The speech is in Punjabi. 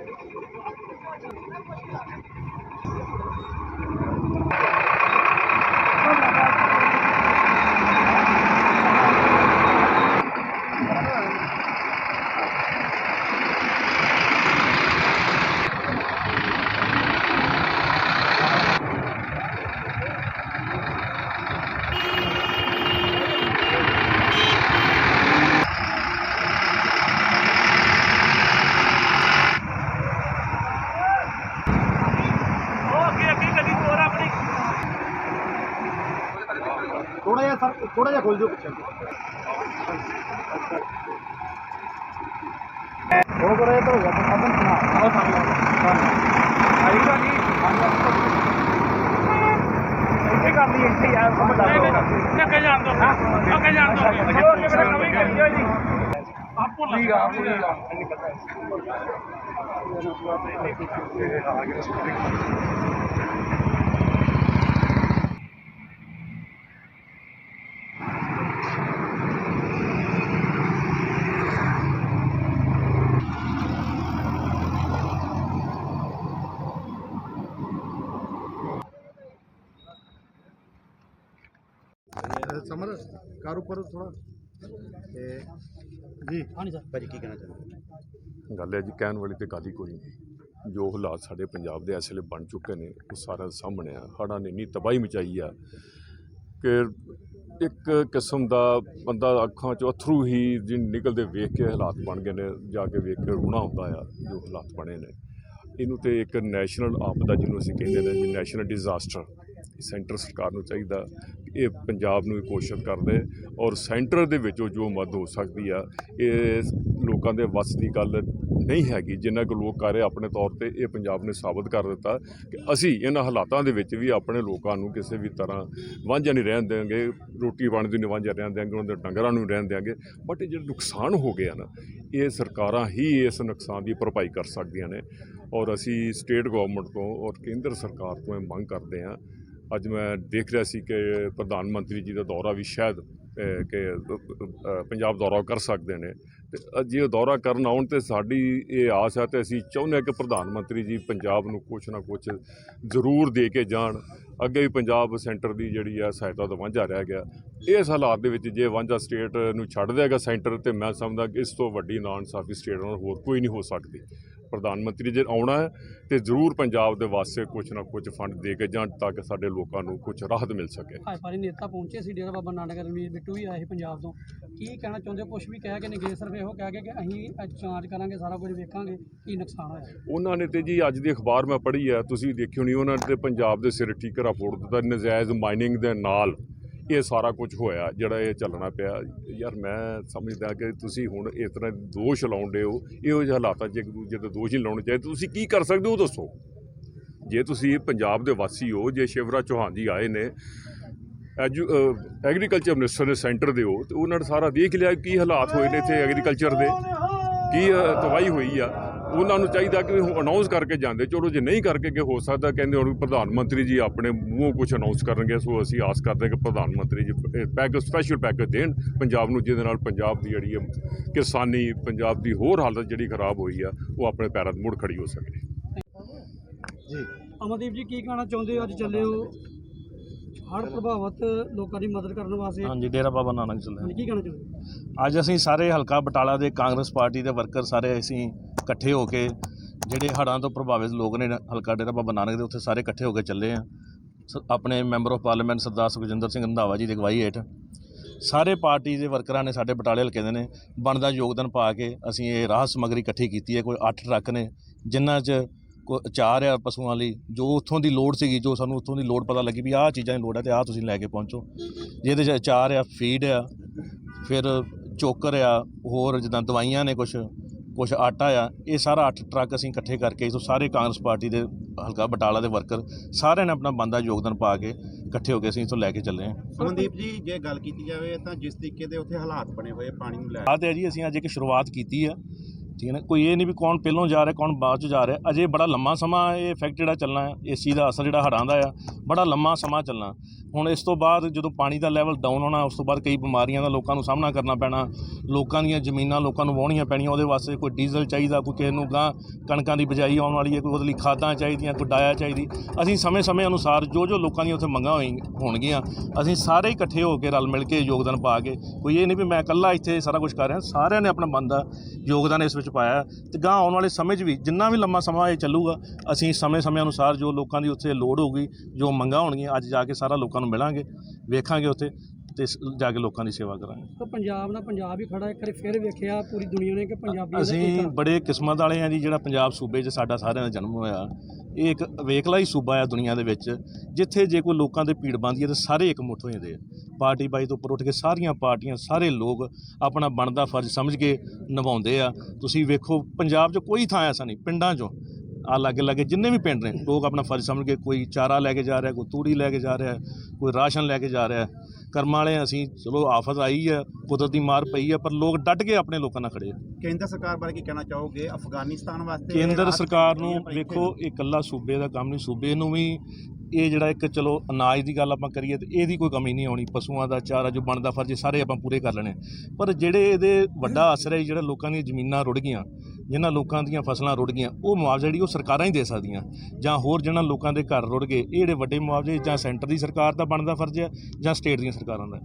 よし! ਸਰ ਥੋੜਾ ਜਿਹਾ ਖੋਲ ਦਿਓ ਪਿੱਛੇ। ਹੋ ਕਰੇ ਤਾਂ ਹੋ ਗਿਆ ਤਾਂ ਆਪਨ ਸੁਣਾ। ਆਓ ਸਾਹਮਣੇ। ਆਈ ਤਾਂ ਨਹੀਂ। ਇੱਥੇ ਕਰ ਲਈ ਇੱਥੇ ਯਾਰ ਸਮਝ ਆ ਗਿਆ ਅੱਗੇ ਜਾਣ ਦੋ। ਅੱਗੇ ਜਾਣ ਦੋ। ਹੋਰ ਕਿਵੇਂ ਨਵੀਂ ਕਰੀ ਜਾਓ ਜੀ। ਆਪੋ ਠੀਕ ਆ ਠੀਕ ਆ। ਸਮਰ ਕਾਰ ਉੱਪਰ ਥੋੜਾ ਤੇ ਜੀ ਹਾਂਜੀ ਸਰ ਭਾਜੀ ਕੀ ਕਹਿਣਾ ਚਾਹੁੰਦੇ ਗੱਲ ਹੈ ਜੀ ਕਹਿਣ ਵਾਲੀ ਤੇ ਗੱਲ ਹੀ ਕੋਈ ਨਹੀਂ। ਜੋ ਹਾਲਾਤ ਸਾਡੇ ਪੰਜਾਬ ਦੇ ਇਸ ਵੇਲੇ ਬਣ ਚੁੱਕੇ ਨੇ ਉਹ ਸਾਰਾ ਸਾਹਮਣੇ ਆ। ਹੜ੍ਹਾਂ ਨੇ ਇੰਨੀ ਤਬਾਹੀ ਮਚਾਈ ਆ ਕਿ ਇੱਕ ਕਿਸਮ ਦਾ ਬੰਦਾ ਅੱਖਾਂ 'ਚੋਂ ਅਥਰੂ ਹੀ ਜਿ ਨਿਕਲਦੇ ਵੇਖ ਕੇ ਹਾਲਾਤ ਬਣ ਗਏ ਨੇ ਜਾ ਕੇ ਵੇਖ ਕੇ ਰੋਣਾ ਹੁੰਦਾ ਆ ਜੋ ਹਾਲਾਤ ਬਣੇ ਨੇ। ਇਹਨੂੰ ਤੇ ਇੱਕ ਨੈਸ਼ਨਲ ਆਪਦਾ ਜਿਹਨੂੰ ਅਸੀਂ ਕਹਿੰਦੇ ਨੇ ਨੈਸ਼ਨਲ ਡਿਜ਼ਾਸਟਰ। ਸੈਂਟਰ ਸਰਕਾਰ ਨੂੰ ਚਾਹੀਦਾ ਇਹ ਪੰਜਾਬ ਨੂੰ ਵੀ ਕੋਸ਼ਿਸ਼ ਕਰਦੇ ਔਰ ਸੈਂਟਰ ਦੇ ਵਿੱਚੋਂ ਜੋ ਮਦਦ ਹੋ ਸਕਦੀ ਆ, ਇਹ ਲੋਕਾਂ ਦੇ ਵੱਸ ਦੀ ਗੱਲ ਨਹੀਂ ਹੈਗੀ। ਜਿੰਨਾ ਕੁ ਲੋਕ ਕਰ ਰਹੇ ਆਪਣੇ ਤੌਰ ਤੇ ਇਹ ਪੰਜਾਬ ਨੇ ਸਾਬਤ ਕਰ ਦਿੱਤਾ ਕਿ ਅਸੀਂ ਇਹਨਾਂ ਹਾਲਾਤਾਂ ਦੇ ਵਿੱਚ ਵੀ ਆਪਣੇ ਲੋਕਾਂ ਨੂੰ ਕਿਸੇ ਵੀ ਤਰ੍ਹਾਂ ਵਾਂਝਾ ਨਹੀਂ ਰਹਿਣ ਦੇਵਾਂਗੇ ਰੋਟੀ ਪਾਣੀ ਦੀ ਨਹੀਂ ਵਾਂਝਾ ਰਹਿਣ ਦੇਵਾਂਗੇ ਉਹਨਾਂ ਦੇ ਡੰਗਰਾਂ ਨੂੰ ਰਹਿਣ ਦੇਵਾਂਗੇ ਬਟ ਇਹ ਜਿਹੜਾ ਨੁਕਸਾਨ ਹੋ ਗਿਆ ਨਾ, ਇਹ ਸਰਕਾਰਾਂ ਹੀ ਇਸ ਨੁਕਸਾਨ ਦੀ ਭਰਪਾਈ ਕਰ ਸਕਦੀਆਂ ਨੇ ਔਰ ਅਸੀਂ ਸਟੇਟ ਗਵਰਨਮੈਂਟ ਤੋਂ ਔਰ ਕੇਂਦਰ ਸਰਕਾਰ ਤੋਂ ਇਹ ਮੰਗ ਕਰਦੇ ਹਾਂ ਅੱਜ ਮੈਂ ਦੇਖ ਰਿਹਾ ਸੀ ਕਿ ਪ੍ਰਧਾਨ ਮੰਤਰੀ ਜੀ ਦਾ ਦੌਰਾ ਵੀ ਸ਼ਾਇਦ ਕਿ ਪੰਜਾਬ ਦੌਰਾ ਕਰ ਸਕਦੇ ਨੇ। ਤੇ ਜੇ ਉਹ ਦੌਰਾ ਕਰਨ ਆਉਣ ਤੇ ਸਾਡੀ ਇਹ ਆਸ ਹੈ ਤੇ ਅਸੀਂ ਚਾਹੁੰਦੇ ਹਾਂ ਕਿ ਪ੍ਰਧਾਨ ਮੰਤਰੀ ਜੀ ਪੰਜਾਬ ਨੂੰ ਕੁਛ ਨਾ ਕੁਛ ਜ਼ਰੂਰ ਦੇ ਕੇ ਜਾਣ। ਅੱਗੇ ਵੀ ਪੰਜਾਬ ਸੈਂਟਰ ਦੀ ਜਿਹੜੀ ਆ ਸਹਾਇਤਾ ਤੋਂ ਵਾਂਝਾ ਰਹਿ ਗਿਆ। ਇਸ ਹਾਲਾਤ ਦੇ ਵਿੱਚ ਜੇ ਵਾਂਝਾ ਸਟੇਟ ਨੂੰ ਛੱਡ ਦੇਗਾ ਸੈਂਟਰ ਤੇ ਮੈਂ ਸਮਝਦਾ ਕਿ ਇਸ ਤੋਂ ਵੱਡੀ ਨਾਨ ਇਨਸਾਫੀ ਸਟੇਟ ਨਾਲ ਹੋਰ ਕੋਈ ਨਹੀਂ ਹੋ ਸਕਦੀ। ਪ੍ਰਧਾਨ ਮੰਤਰੀ ਜੇ ਆਉਣਾ ਹੈ ਤੇ ਜ਼ਰੂਰ ਪੰਜਾਬ ਦੇ ਵਾਸਤੇ ਕੁਛ ਨਾ ਕੁਛ ਫੰਡ ਦੇ ਕੇ ਜਾਣ ਤਾਂ ਕਿ ਸਾਡੇ ਲੋਕਾਂ ਨੂੰ ਕੁਛ ਰਾਹਤ ਮਿਲ ਸਕੇ। ਭਾਜਪਾ ਦੇ ਨੇਤਾ ਪਹੁੰਚੇ ਸੀ ਡੇਰਾ ਬਾਬਾ ਨਾਨਕ ਰਣਵੀਰ ਬਿੱਟੂ ਵੀ ਆਏ ਪੰਜਾਬ ਤੋਂ। ਕੀ ਕਹਿਣਾ ਚਾਹੁੰਦੇ ਹੋ? ਕੁਝ ਵੀ ਕਹਿ ਕੇ ਨਹੀਂ? ਗਏ ਸਿਰਫ ਇਹੋ ਕਹਿ ਕੇ ਕਿ ਅਸੀਂ ਜਾਂਚ ਕਰਾਂਗੇ ਸਾਰਾ ਕੁਝ ਵੇਖਾਂਗੇ ਕੀ ਨੁਕਸਾਨ ਹੋਇਆ? ਉਹਨਾਂ ਨੇ ਤੇ ਜੀ ਅੱਜ ਦੀ ਅਖਬਾਰ ਮੈਂ ਪੜ੍ਹੀ ਆ ਤੁਸੀਂ ਦੇਖਿਓ ਨਹੀਂ ਉਹਨਾਂ ਨੇ ਤੇ ਪੰਜਾਬ ਦੇ ਸਿਰ ਠੀਕਰਾ ਫੋੜ ਦਿੱਤਾ ਨਜਾਇਜ਼ ਮਾਈਨਿੰਗ ਦੇ ਨਾਲ। ਇਹ ਸਾਰਾ ਕੁਝ ਹੋਇਆ, ਜਿਹੜਾ ਇਹ ਚੱਲਣਾ ਪਿਆ। ਯਾਰ ਮੈਂ ਸਮਝਦਾ ਕਿ ਤੁਸੀਂ ਹੁਣ ਇਸ ਤਰ੍ਹਾਂ ਦੋਸ਼ ਲਾਉਂਦੇ ਹੋ, ਇਹੋ ਜਿਹੇ ਹਾਲਾਤਾਂ 'ਚ ਇੱਕ ਦੂਜੇ ਤੇ ਦੋਸ਼ ਨਹੀਂ ਲਾਉਣੇ ਚਾਹੀਦੇ, ਤੁਸੀਂ ਕੀ ਕਰ ਸਕਦੇ ਹੋ ਉਹ ਦੱਸੋ? ਜੇ ਤੁਸੀਂ ਪੰਜਾਬ ਦੇ ਵਾਸੀ ਹੋ, ਜੇ ਸ਼ਿਵਰਾਜ ਚੌਹਾਨ ਜੀ ਆਏ ਨੇ, ਐਜੂ ਐਗਰੀਕਲਚਰ ਮਿਨਿਸਟਰ ਨੇ ਸੈਂਟਰ ਦੇ ਹੋ, ਤੇ ਉਹਨਾਂ ਨੇ ਸਾਰਾ ਦੇਖ ਲਿਆ ਕੀ ਹਾਲਾਤ ਹੋਏ ਨੇ ਇੱਥੇ ਐਗਰੀਕਲਚਰ ਦੇ, ਕੀ ਤਬਾਹੀ ਹੋਈ ਆ। ਉਹਨਾਂ ਨੂੰ ਚਾਹੀਦਾ ਕਿ ਉਹ ਅਨਾਉਂਸ ਕਰਕੇ ਜਾਂਦੇ। ਚਲੋ ਜੇ ਨਹੀਂ ਕਰਕੇ ਕਿ ਹੋ ਸਕਦਾ ਕਹਿੰਦੇ ਹੁਣ ਪ੍ਰਧਾਨ ਮੰਤਰੀ ਜੀ ਆਪਣੇ ਮੂੰਹੋਂ ਕੁਝ ਅਨਾਉਂਸ ਕਰਨਗੇ। ਸੋ ਅਸੀਂ ਆਸ ਕਰਦੇ ਹਾਂ ਕਿ ਪ੍ਰਧਾਨ ਮੰਤਰੀ ਜੀ ਪੈਕੇਜ ਸਪੈਸ਼ਲ ਪੈਕੇਜ ਦੇਣ। ਪੰਜਾਬ ਨੂੰ ਜਿਹਦੇ ਨਾਲ ਪੰਜਾਬ ਦੀ ਜਿਹੜੀ ਹੈ ਕਿਸਾਨੀ ਪੰਜਾਬ ਦੀ ਹੋਰ ਹਾਲਤ ਜਿਹੜੀ ਖਰਾਬ ਹੋਈ ਆ ਉਹ ਆਪਣੇ ਪੈਰਾਂ 'ਤੇ ਮੁੜ ਖੜੀ ਹੋ ਸਕੇ। ਜੀ। ਅਮਨਦੀਪ ਜੀ ਕੀ ਕਹਿਣਾ ਚਾਹੁੰਦੇ ਹੋ? ਅੱਜ ਚੱਲੇ ਹੋ ਹੜ੍ਹ ਪ੍ਰਭਾਵਿਤ ਲੋਕਾਂ ਦੀ ਮਦਦ ਕਰਨ ਵਾਸਤੇ। ਹਾਂਜੀ ਡੇਰਾ ਬਾਬਾ ਨਾਨਕ ਚੱਲੇ ਕੀ ਕਹਿਣਾ ਚਾਹੁੰਦੇ ਹੋ? ਅੱਜ ਅਸੀਂ ਸਾਰੇ ਹਲਕਾ ਬਟਾਲਾ ਦੇ ਕਾਂਗਰਸ ਪਾਰਟੀ ਦੇ ਵਰਕਰ ਸਾਰੇ ਅਸੀਂ ਇਕੱਠੇ ਹੋ ਕੇ ਜਿਹੜੇ ਹੜ੍ਹਾਂ ਤੋਂ ਪ੍ਰਭਾਵਿਤ ਲੋਕ ਨੇ ਹਲਕਾ ਡੇਰਾ ਬਾਬਾ ਨਾਨਕ ਦੇ, ਉੱਥੇ ਸਾਰੇ ਇਕੱਠੇ ਹੋ ਕੇ ਚੱਲੇ ਆ। ਆਪਣੇ member of parliament Sardar Sukhjinder Singh Randhawa ji ਦੀ ਅਗਵਾਈ ਹੇਠ ਸਾਰੇ ਪਾਰਟੀ ਦੇ ਵਰਕਰਾਂ ਨੇ ਸਾਡੇ ਬਟਾਲੇ ਹਲਕੇ ਦੇ ਨੇ, ਬਣਦਾ ਯੋਗਦਾਨ ਪਾ ਕੇ ਅਸੀਂ ਇਹ ਰਾਹਤ ਸਮੱਗਰੀ ਇਕੱਠੀ ਕੀਤੀ ਹੈ। ਕੋਈ 8 ਟਰੱਕ ਨੇ ਜਿਨ੍ਹਾਂ 'ਚ ਕੋ- ਚਾਰ ਆ ਪਸ਼ੂਆਂ ਲਈ, ਜੋ ਉੱਥੋਂ ਦੀ ਲੋੜ ਸੀਗੀ, ਜੋ ਸਾਨੂੰ ਉੱਥੋਂ ਦੀ ਲੋੜ ਪਤਾ ਲੱਗੀ ਵੀ ਆਹ ਚੀਜ਼ਾਂ ਦੀ ਲੋੜ ਹੈ ਤੇ ਆਹ ਤੁਸੀਂ ਲੈ ਕੇ ਪਹੁੰਚੋ। ਜਿਹਦੇ 'ਚ ਚਾਰ ਆ, ਫੀਡ ਆ, ਫਿਰ ਚੋਕਰ ਆ, ਹੋਰ ਜਿੱਦਾਂ ਦਵਾਈਆਂ ਨੇ ਕੁਝ ਕੁਝ ਆਟਾ ਆ ਇਹ ਸਾਰਾ 8 ਟਰੱਕ ਅਸੀਂ ਇਕੱਠੇ ਕਰਕੇ ਇਥੋਂ ਸਾਰੇ ਕਾਂਗਰਸ ਪਾਰਟੀ ਦੇ ਹਲਕਾ ਬਟਾਲਾ ਦੇ ਵਰਕਰ ਸਾਰਿਆਂ ਨੇ ਆਪਣਾ ਬੰਦਾ ਯੋਗਦਾਨ ਪਾ ਕੇ ਇਕੱਠੇ ਹੋ ਕੇ ਅਸੀਂ ਇਥੋਂ ਲੈ ਕੇ ਚੱਲੇ ਹਾਂ। ਅਮਨਦੀਪ ਜੀ ਜੇ ਗੱਲ ਕੀਤੀ ਜਾਵੇ ਤਾਂ ਜਿਸ ਤਰੀਕੇ ਦੇ ਉੱਥੇ ਹਾਲਾਤ ਬਣੇ ਹੋਏ ਪਾਣੀ ਨੂੰ ਲੈ ਆ ਤੇ ਜੀ ਅਸੀਂ ਅੱਜ ਇੱਕ ਸ਼ੁਰੂਆਤ ਕੀਤੀ ਆ। ਠੀਕ ਹੈ ਨਾ? ਕੋਈ ਇਹ ਨਹੀਂ ਵੀ ਕੌਣ ਪਹਿਲੋਂ ਜਾ ਰਿਹਾ, ਕੌਣ ਬਾਅਦ ਚ ਜਾ ਰਿਹਾ। ਅਜੇ ਬੜਾ ਲੰਮਾ ਸਮਾਂ ਇਹ ਇਫੈਕਟ ਜਿਹੜਾ ਚੱਲਣਾ ਹੈ, ਇਸ ਦਾ ਅਸਰ ਜਿਹੜਾ ਹੜ੍ਹਾਂ ਦਾ ਆ, ਬੜਾ ਲੰਮਾ ਸਮਾਂ ਚੱਲਣਾ। ਹੁਣ ਇਸ ਤੋਂ ਬਾਅਦ ਜਦੋਂ ਪਾਣੀ ਦਾ ਲੈਵਲ ਡਾਊਨ ਹੋਣਾ, ਉਸ ਤੋਂ ਬਾਅਦ ਕਈ ਬਿਮਾਰੀਆਂ ਦਾ ਲੋਕਾਂ ਨੂੰ ਸਾਹਮਣਾ ਕਰਨਾ ਪੈਣਾ, ਲੋਕਾਂ ਦੀਆਂ ਜ਼ਮੀਨਾਂ ਲੋਕਾਂ ਨੂੰ ਵਾਹੁਣੀਆਂ ਪੈਣੀਆਂ, ਉਹਦੇ ਵਾਸਤੇ ਕੋਈ ਡੀਜ਼ਲ ਚਾਹੀਦਾ, ਕੋਈ ਕਿਸੇ ਨੂੰ ਗਾਂ ਕਣਕਾਂ ਦੀ ਬਿਜਾਈ ਆਉਣ ਵਾਲੀ ਹੈ, ਕੋਈ ਉਹਦੇ ਲਈ ਖਾਦਾਂ ਚਾਹੀਦੀਆਂ, ਕੋਈ ਡਾਇਆ ਚਾਹੀਦੀ। ਅਸੀਂ ਸਮੇਂ-ਸਮੇਂ ਅਨੁਸਾਰ ਜੋ ਜੋ ਲੋਕਾਂ ਦੀਆਂ ਉੱਥੇ ਮੰਗਾਂ ਹੋਈ, ਹੋਣਗੀਆਂ, ਅਸੀਂ ਸਾਰੇ ਇਕੱਠੇ ਹੋ ਕੇ ਰਲ ਮਿਲ ਕੇ ਯੋਗਦਾਨ ਪਾ ਕੇ, ਕੋਈ ਇਹ ਨਹੀਂ ਵੀ ਮੈਂ ਇਕੱਲਾ ਇੱਥੇ ਸਾਰਾ ਕੁਝ ਕਰ ਰਿਹਾ, ਸਾਰਿਆਂ ਨੇ ਆਪਣਾ ਬੰਦਾ ਯੋਗਦਾਨ ਇਸ ਵਿੱਚ ਪਾਇਆ ਤੇ ਗਾਂ ਆਉਣ ਵਾਲੇ ਸਮੇਂ 'ਚ ਵੀ ਜਿੰਨਾ ਵੀ ਲੰਮਾ ਸਮਾਂ ਇਹ ਚੱਲੂਗਾ ਅਸੀਂ ਸਮੇਂ-ਸਮੇਂ ਅਨੁਸਾਰ ਜੋ ਲੋਕਾਂ ਦੀ ਉੱਥੇ ਲੋੜ ਹੋਊਗੀ ਜੋ ਮੰਗਾਂ ਹੋਣਗੀਆਂ ਅੱਜ ਜਾ ਕੇ ਸਾਰਾ ਲੋਕਾਂ ਨੂੰ ਮਿਲਾਂਗੇ ਵੇਖਾਂਗੇ ਉੱਥੇ ਤੇ ਜਾ ਕੇ ਲੋਕਾਂ ਦੀ ਸੇਵਾ ਕਰਾਂਗੇ ਤਾਂ ਪੰਜਾਬ ਨਾਲ ਪੰਜਾਬ ਹੀ ਖੜਾ ਇੱਕ ਵਾਰੀ ਫਿਰ ਵੇਖਿਆ ਪੂਰੀ ਦੁਨੀਆ ਨੇ ਕਿ ਪੰਜਾਬੀ ਅਸੀਂ। ਬੜੇ ਕਿਸਮਤ ਵਾਲੇ ਆ ਜੀ ਜਿਹੜਾ ਪੰਜਾਬ ਸੂਬੇ 'ਚ ਸਾਡਾ ਸਾਰਿਆਂ ਦਾ ਜਨਮ ਹੋਇਆ ਇਹ ਇੱਕ ਵੇਖਲਾ ਹੀ ਸੂਬਾ ਆ ਦੁਨੀਆ ਦੇ ਵਿੱਚ, ਜਿੱਥੇ ਜੇ ਕੋਈ ਲੋਕਾਂ ਦੇ ਭੀੜ ਬਣਦੀ ਹੈ ਤਾਂ ਸਾਰੇ ਇਕਮੁੱਠ ਹੋ ਜਾਂਦੇ ਆ। ਪਾਰਟੀ ਬਾਈ ਤੋਂ ਉੱਪਰ ਉੱਠ ਕੇ ਸਾਰੀਆਂ ਪਾਰਟੀਆਂ, ਸਾਰੇ ਲੋਕ ਆਪਣਾ ਬਣਦਾ ਫਰਜ਼ ਸਮਝ ਕੇ ਨਿਭਾਉਂਦੇ ਆ। ਤੁਸੀਂ ਵੇਖੋ, ਪੰਜਾਬ 'ਚ ਕੋਈ ਥਾਂ ਐਸਾ ਨਹੀਂ, ਪਿੰਡਾਂ 'ਚੋਂ ਆ ਲਾਗੇ ਲਾਗੇ ਜਿੰਨੇ ਵੀ ਪਿੰਡ ਨੇ ਲੋਕ ਆਪਣਾ ਫਰਜ਼ ਸਮਝ ਕੇ ਕੋਈ ਚਾਰਾ ਲੈ ਕੇ ਜਾ ਰਿਹਾ ਕੋਈ ਤੂੜੀ ਲੈ ਕੇ ਜਾ ਰਿਹਾ ਕੋਈ ਰਾਸ਼ਨ ਲੈ ਕੇ ਜਾ ਰਿਹਾ। ਕਰਮਾਂ ਵਾਲੇ ਅਸੀਂ ਚਲੋ ਆਫਤ ਆਈ ਆ ਕੁਦਰਤੀ ਮਾਰ ਪਈ ਆ ਪਰ ਲੋਕ ਡਟ ਕੇ ਆਪਣੇ ਲੋਕਾਂ ਨਾਲ ਖੜੇ ਆ। ਕੇਂਦਰ ਸਰਕਾਰ ਬਾਰੇ ਕੀ ਕਹਿਣਾ ਚਾਹੋਗੇ? ਅਫਗਾਨਿਸਤਾਨ ਵਾਸਤੇ ਕੇਂਦਰ ਸਰਕਾਰ ਨੂੰ ਹੈ, ਵੇਖੋ ਇਹ ਇਕੱਲਾ ਸੂਬੇ ਦਾ ਕੰਮ ਨਹੀਂ ਸੂਬੇ ਨੂੰ ਵੀ ਇਹ ਜਿਹੜਾ ਇੱਕ ਚਲੋ ਅਨਾਜ ਦੀ ਗੱਲ ਆਪਾਂ ਕਰੀਏ ਤੇ ਇਹਦੀ ਕੋਈ ਕਮੀ ਨਹੀਂ ਆਉਣੀ ਪਸ਼ੂਆਂ ਦਾ ਚਾਰਾ ਜੋ ਬਣਦਾ ਫਰਜ਼ ਸਾਰੇ ਆਪਾਂ ਪੂਰੇ ਕਰ ਲੈਣੇ। ਪਰ ਜਿਹੜੇ ਇਹਦੇ ਵੱਡਾ ਅਸਰ ਹੈ ਜਿਹੜਾ ਲੋਕਾਂ ਦੀਆਂ ਜ਼ਮੀਨਾਂ ਰੁੜ ਗਈਆਂ ਜਿਨ੍ਹਾਂ ਲੋਕਾਂ ਦੀਆਂ ਫਸਲਾਂ ਰੁੜ ਗਈਆਂ, ਉਹ ਮੁਆਵਜ਼ਾ ਜਿਹੜੀ ਉਹ ਸਰਕਾਰਾਂ ਹੀ ਦੇ ਸਕਦੀਆਂ। ਜਾਂ ਹੋਰ ਜਿਹਨਾਂ ਲੋਕਾਂ ਦੇ ਘਰ ਰੁੜ ਗਏ, ਇਹ ਜਿਹੜੇ ਵੱਡੇ ਮੁਆਵਜ਼ੇ ਜਾਂ ਸੈਂਟਰ ਦੀ ਸਰਕਾਰ ਦਾ ਬਣਦਾ ਫਰਜ਼ ਹੈ ਜਾਂ ਸਟੇਟ ਦੀਆਂ ਸਰਕਾਰਾਂ ਦਾ?